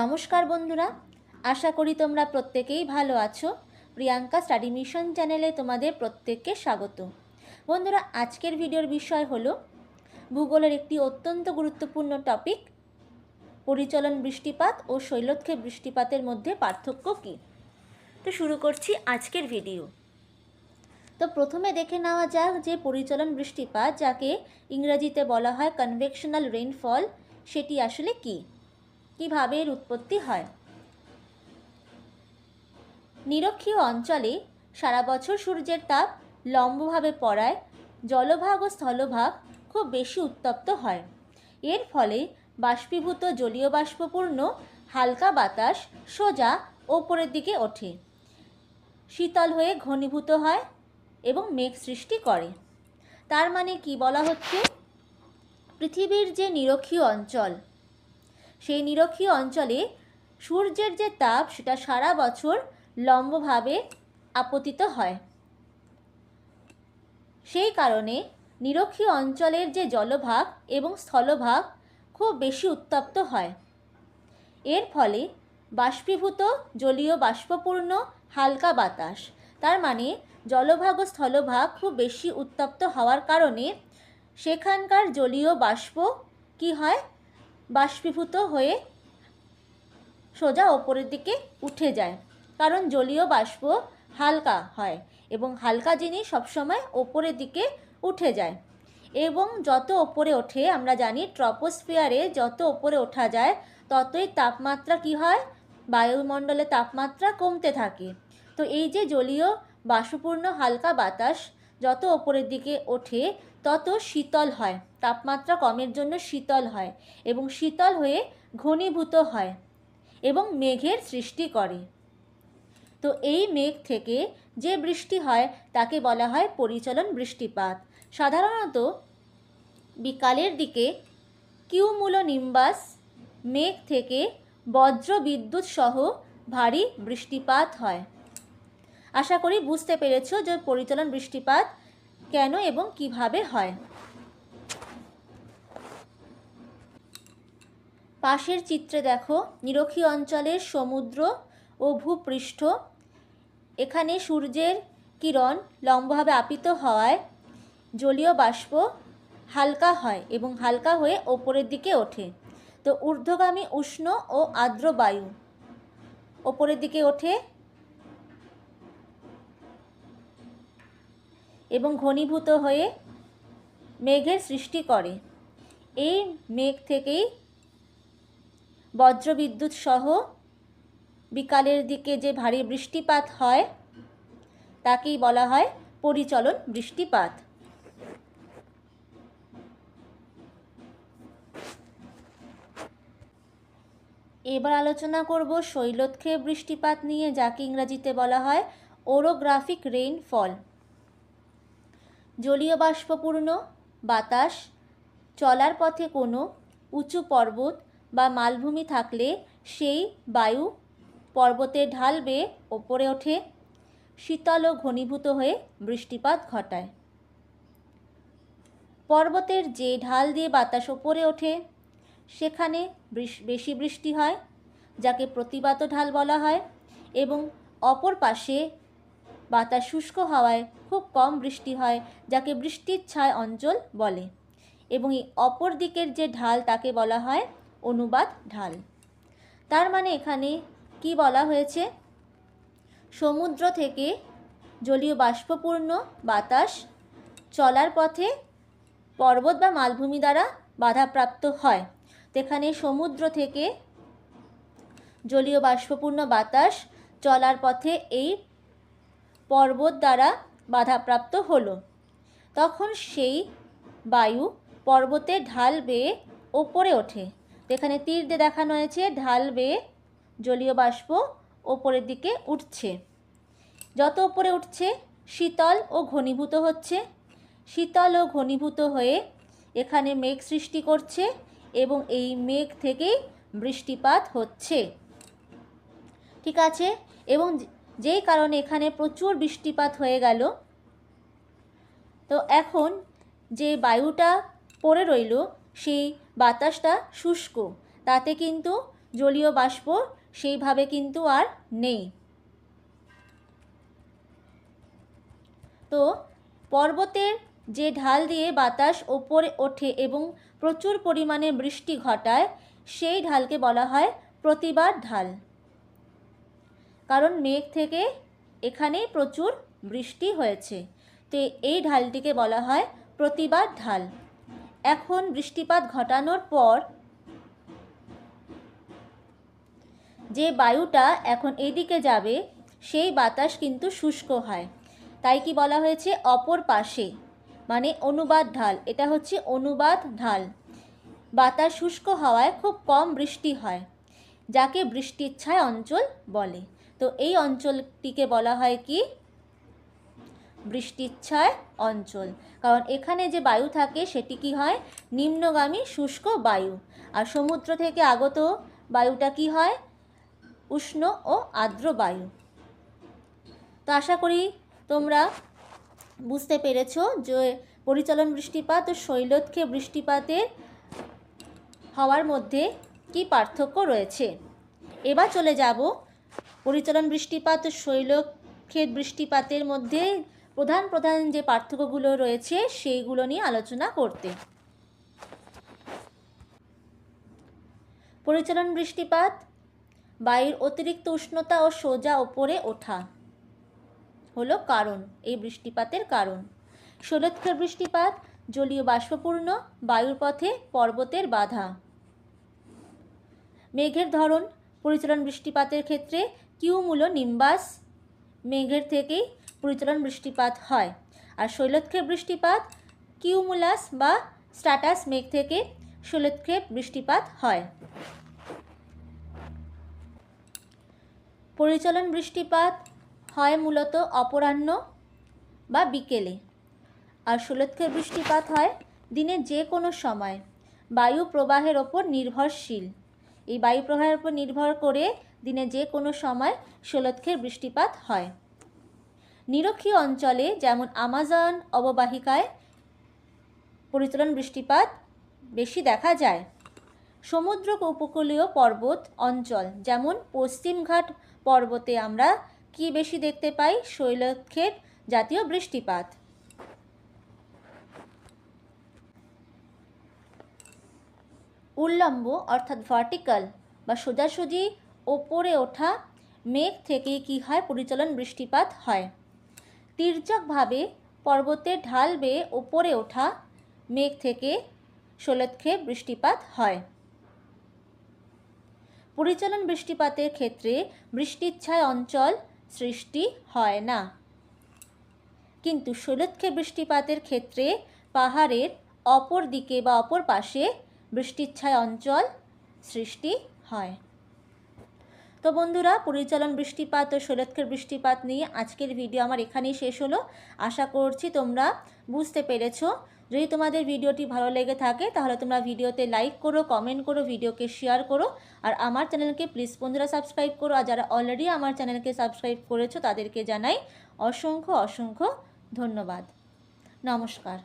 নমস্কার বন্ধুরা, আশা করি তোমরা প্রত্যেকেই ভালো আছো। প্রিয়াঙ্কা স্টাডি মিশন চ্যানেলে তোমাদের প্রত্যেককে স্বাগত। বন্ধুরা, আজকের ভিডিওর বিষয় হলো, ভূগোলের একটি অত্যন্ত গুরুত্বপূর্ণ টপিক পরিচলন বৃষ্টিপাত ও শৈলক্ষে বৃষ্টিপাতের মধ্যে পার্থক্য কী? তো শুরু করছি আজকের ভিডিও। তো প্রথমে দেখে নেওয়া যাক যে পরিচলন বৃষ্টিপাত, যাকে ইংরেজিতে বলা হয় কনভেকশনাল রেইনফল সেটি আসলে কী? কীভাবে এর উৎপত্তি হয়? নিরক্ষীয় অঞ্চলে সারা বছর সূর্যের তাপ লম্বভাবে পড়ায় জলভাগ ও স্থলভাগ খুব বেশি উত্তপ্ত হয়। এর ফলে বাষ্পীভূত জলীয় বাষ্পপূর্ণ হালকা বাতাস সোজা ওপরের দিকে ওঠে, শীতল হয়ে ঘনীভূত হয় এবং মেঘ সৃষ্টি করে। তার মানে কি বলা হচ্ছে? পৃথিবীর যে নিরক্ষীয় অঞ্চল সেই নিরক্ষীয় অঞ্চলে সূর্যের যে তাপ, সেটা সারা বছর লম্বভাবে আপতিত হয়। সেই কারণে নিরক্ষীয় অঞ্চলের যে জলভাগ এবং স্থলভাগ খুব বেশি উত্তপ্ত হয়। এর ফলে বাষ্পীভূত জলীয় বাষ্পপূর্ণ হালকা বাতাস, তার মানে জলভাগ ও স্থলভাগ খুব বেশি উত্তপ্ত হওয়ার কারণে সেখানকার জলীয় বাষ্প কি হয়? বাষ্পীভূত হয়ে সোজা ওপরের দিকে উঠে যায়। কারণ জলীয় বাষ্প হালকা হয় এবং হালকা জিনিস সবসময় ওপরের দিকে উঠে যায়। এবং যত ওপরে ওঠে, আমরা জানি ট্রপোস্ফিয়ারে যত ওপরে ওঠা যায়, ততই তাপমাত্রা কি হয়? বায়ুমণ্ডলে তাপমাত্রা কমতে থাকে। তো এই যে জলীয় বাষ্পপূর্ণ হালকা বাতাস যত ওপরের দিকে ওঠে, তত শীতল হয়। তাপমাত্রা কমের জন্য শীতল হয় এবং শীতল হয়ে ঘনীভূত হয় এবং মেঘের সৃষ্টি করে। তো এই মেঘ থেকে যে বৃষ্টি হয়, তাকে বলা হয় পরিচলন বৃষ্টিপাত। সাধারণত বিকালের দিকে কিউমুলো নিম্বাস মেঘ থেকে বজ্র বিদ্যুৎ সহ ভারী বৃষ্টিপাত হয়। আশা করি বুঝতে পেরেছ যে পরিচলন বৃষ্টিপাত কেন এবং কীভাবে হয়। পাশের চিত্রে দেখো নিরক্ষী অঞ্চলের সমুদ্র ও ভূপৃষ্ঠ। এখানে সূর্যের কিরণ লম্বভাবে আপিত হওয়ায় জলীয় বাষ্প হালকা হয় এবং হালকা হয়ে ওপরের দিকে ওঠে। তো ঊর্ধ্বগামী উষ্ণ ও আর্দ্র বায়ু। ওপরের দিকে ওঠে এবং ঘনীভূত হয়ে মেঘের সৃষ্টি করে। এই মেঘ থেকেই বজ্রবিদ্যুৎ সহ বিকালের দিকে যে ভারী বৃষ্টিপাত হয়, তাকেই বলা হয় পরিচলন বৃষ্টিপাত। এবার আলোচনা করব শৈলক্ষে বৃষ্টিপাত নিয়ে, যাকে ইংরাজিতে বলা হয় ওরোগ্রাফিক রেইনফল। জলীয় বাষ্পপূর্ণ, বাতাস, চলার পথে কোনো উঁচু পর্বত বা মালভূমি থাকলে সেই বায়ু পর্বতের ঢাল বেয়ে ওপরে ওঠে, শীতল ও ঘনীভূত হয়ে বৃষ্টিপাত ঘটায়। পর্বতের যে ঢাল দিয়ে বাতাস ওপরে ওঠে, সেখানে বেশি বৃষ্টি হয়, যাকে প্রতিবাত ঢাল বলা হয়, এবং অপর পাশে বাতাস শুষ্ক হওয়ায় খুব কম বৃষ্টি হয়, যাকে বৃষ্টির ছায় অঞ্চল বলে। এবং এই অপর দিকের যে ঢাল তাকে বলা হয় অনুবাদ ঢাল। তার মানে এখানে কি বলা হয়েছে? সমুদ্র থেকে জলীয় বাষ্পপূর্ণ বাতাস চলার পথে পর্বত বা মালভূমি দ্বারা বাধাপ্রাপ্ত হয়। তো এখানে সমুদ্র থেকে জলীয় বাষ্পপূর্ণ বাতাস চলার পথে এই পর্বত দ্বারা বাধাপ্রাপ্ত হলো। তখন সেই বায়ু পর্বতে ঢাল বেয়ে ওপরে ওঠে। এখানে তীর দিয়ে দেখানো হয়েছে, ঢাল বেয়ে জলীয় বাষ্প ওপরের দিকে উঠছে। যত ওপরে উঠছে, শীতল ও ঘনীভূত হচ্ছে। শীতল ও ঘনীভূত হয়ে এখানে মেঘ সৃষ্টি করছে এবং এই মেঘ থেকেই বৃষ্টিপাত হচ্ছে। ঠিক আছে? এবং যেই কারণে এখানে প্রচুর বৃষ্টিপাত হয়ে গেল। তো এখন যে বায়ুটা পড়ে রইল, সেই বাতাসটা শুষ্ক, তাতে কিন্তু জলীয় বাষ্প সেইভাবে কিন্তু আর নেই। তো পর্বতের যে ঢাল দিয়ে বাতাস ওপরে ওঠে এবং প্রচুর পরিমাণে বৃষ্টি ঘটায়, সেই ঢালকে বলা হয় প্রতিবার ঢাল। কারণ মেঘ থেকে এখানে প্রচুর বৃষ্টি হয়েছে। তো এই ঢালটিকে বলা হয় প্রতিবার ঢাল। এখন বৃষ্টিপাত ঘটানোর পর যে বায়ুটা এখন এদিকে যাবে, সেই বাতাস কিন্তু শুষ্ক হয়। তাই কি বলা হয়েছে? অপর পাশে। মানে অনুবাদ ঢাল। এটা হচ্ছে অনুবাদ ঢাল। বাতাস শুষ্ক হওয়ায় খুব কম বৃষ্টি হয়, যাকে বৃষ্টির ছায় অঞ্চল বলে। তো এই অঞ্চলটিকে বলা হয় কি? বৃষ্টির ছায় অঞ্চল। কারণ এখানে যে বায়ু থাকে সেটি কি হয়? নিম্নগামী শুষ্ক বায়ু। আর সমুদ্র থেকে আগত বায়ুটা কি হয়? উষ্ণ ও আর্দ্র বায়ু। তো আশা করি তোমরা বুঝতে পেরেছ যে পরিচালন বৃষ্টিপাত ও শৈলক্ষে বৃষ্টিপাতের হওয়ার মধ্যে কি পার্থক্য রয়েছে। এবার চলে যাব পরিচালন বৃষ্টিপাত শৈলক্ষের বৃষ্টিপাতের মধ্যে প্রধান প্রধান যে পার্থক্যগুলো রয়েছে, সেইগুলো নিয়ে আলোচনা করতে। পরিচালন বৃষ্টিপাত, বায়ুর অতিরিক্ত উষ্ণতা ও সোজা ওপরে ওঠা হলো কারণ, এই বৃষ্টিপাতের কারণ। শৈলক্ষের বৃষ্টিপাত, জলীয় বাষ্পপূর্ণ, বায়ুর পথে পর্বতের বাধা। মেঘের ধরন পরিচালন বৃষ্টিপাতের ক্ষেত্রে কিউমূল নিম্বাস মেঘের থেকেই পরিচালন বৃষ্টিপাত হয়। আর শৈলক্ষেপ বৃষ্টিপাত কিউমুলাস বা স্ট্যাটাস মেঘ থেকে শৈলক্ষেপ বৃষ্টিপাত হয়। পরিচলন বৃষ্টিপাত হয় মূলত অপরাহ্ন বা বিকেলে। আর শৈলক্ষেপ বৃষ্টিপাত হয় দিনের যে কোনো সময়। বায়ু প্রবাহের ওপর নির্ভরশীল। এই বায়ু প্রবাহের উপর নির্ভর করে দিনে যে কোনো সময় শৈলক্ষের বৃষ্টিপাত হয়। নিরক্ষীয় অঞ্চলে যেমন আমাজন অববাহিকায় পরিচলন বৃষ্টিপাত বেশি দেখা যায়। সমুদ্র উপকূলীয় পর্বত অঞ্চল যেমন পশ্চিমঘাট পর্বতে আমরা কি বেশি দেখতে পাই? শৈলক্ষের জাতীয় বৃষ্টিপাত। উল্লম্ব, অর্থাৎ ভার্টিক্যাল বা সোজাসুজি ওপরে ওঠা মেঘ থেকে কি হয়? পরিচালন বৃষ্টিপাত হয়। তির্যকভাবে পর্বতের ঢাল বেয়ে ওপরে ওঠা মেঘ থেকে শৈলক্ষেপ বৃষ্টিপাত হয়। পরিচালন বৃষ্টিপাতের ক্ষেত্রে বৃষ্টিচ্ছায় অঞ্চল সৃষ্টি হয় না। কিন্তু শৈলক্ষেপ বৃষ্টিপাতের ক্ষেত্রে পাহাড়ের অপর দিকে বা অপর পাশে বৃষ্টিচ্ছায় অঞ্চল সৃষ্টি হয়। তো বন্ধুরা, পরিচালন বৃষ্টিপাত ও শৈলক্ষের বৃষ্টিপাত নিয়ে আজকের ভিডিও আমার এখানেই শেষ হলো। আশা করছি তোমরা বুঝতে পেরেছ। যদি তোমাদের ভিডিওটি ভালো লেগে থাকে, তাহলে তোমরা ভিডিওতে লাইক করো, কমেন্ট করো, ভিডিওকে শেয়ার করো, আর আমার চ্যানেলকে প্লিজ বন্ধুরা সাবস্ক্রাইব করো। আর যারা অলরেডি আমার চ্যানেলকে সাবস্ক্রাইব করেছ, তাদেরকে জানাই অসংখ্য অসংখ্য ধন্যবাদ। নমস্কার।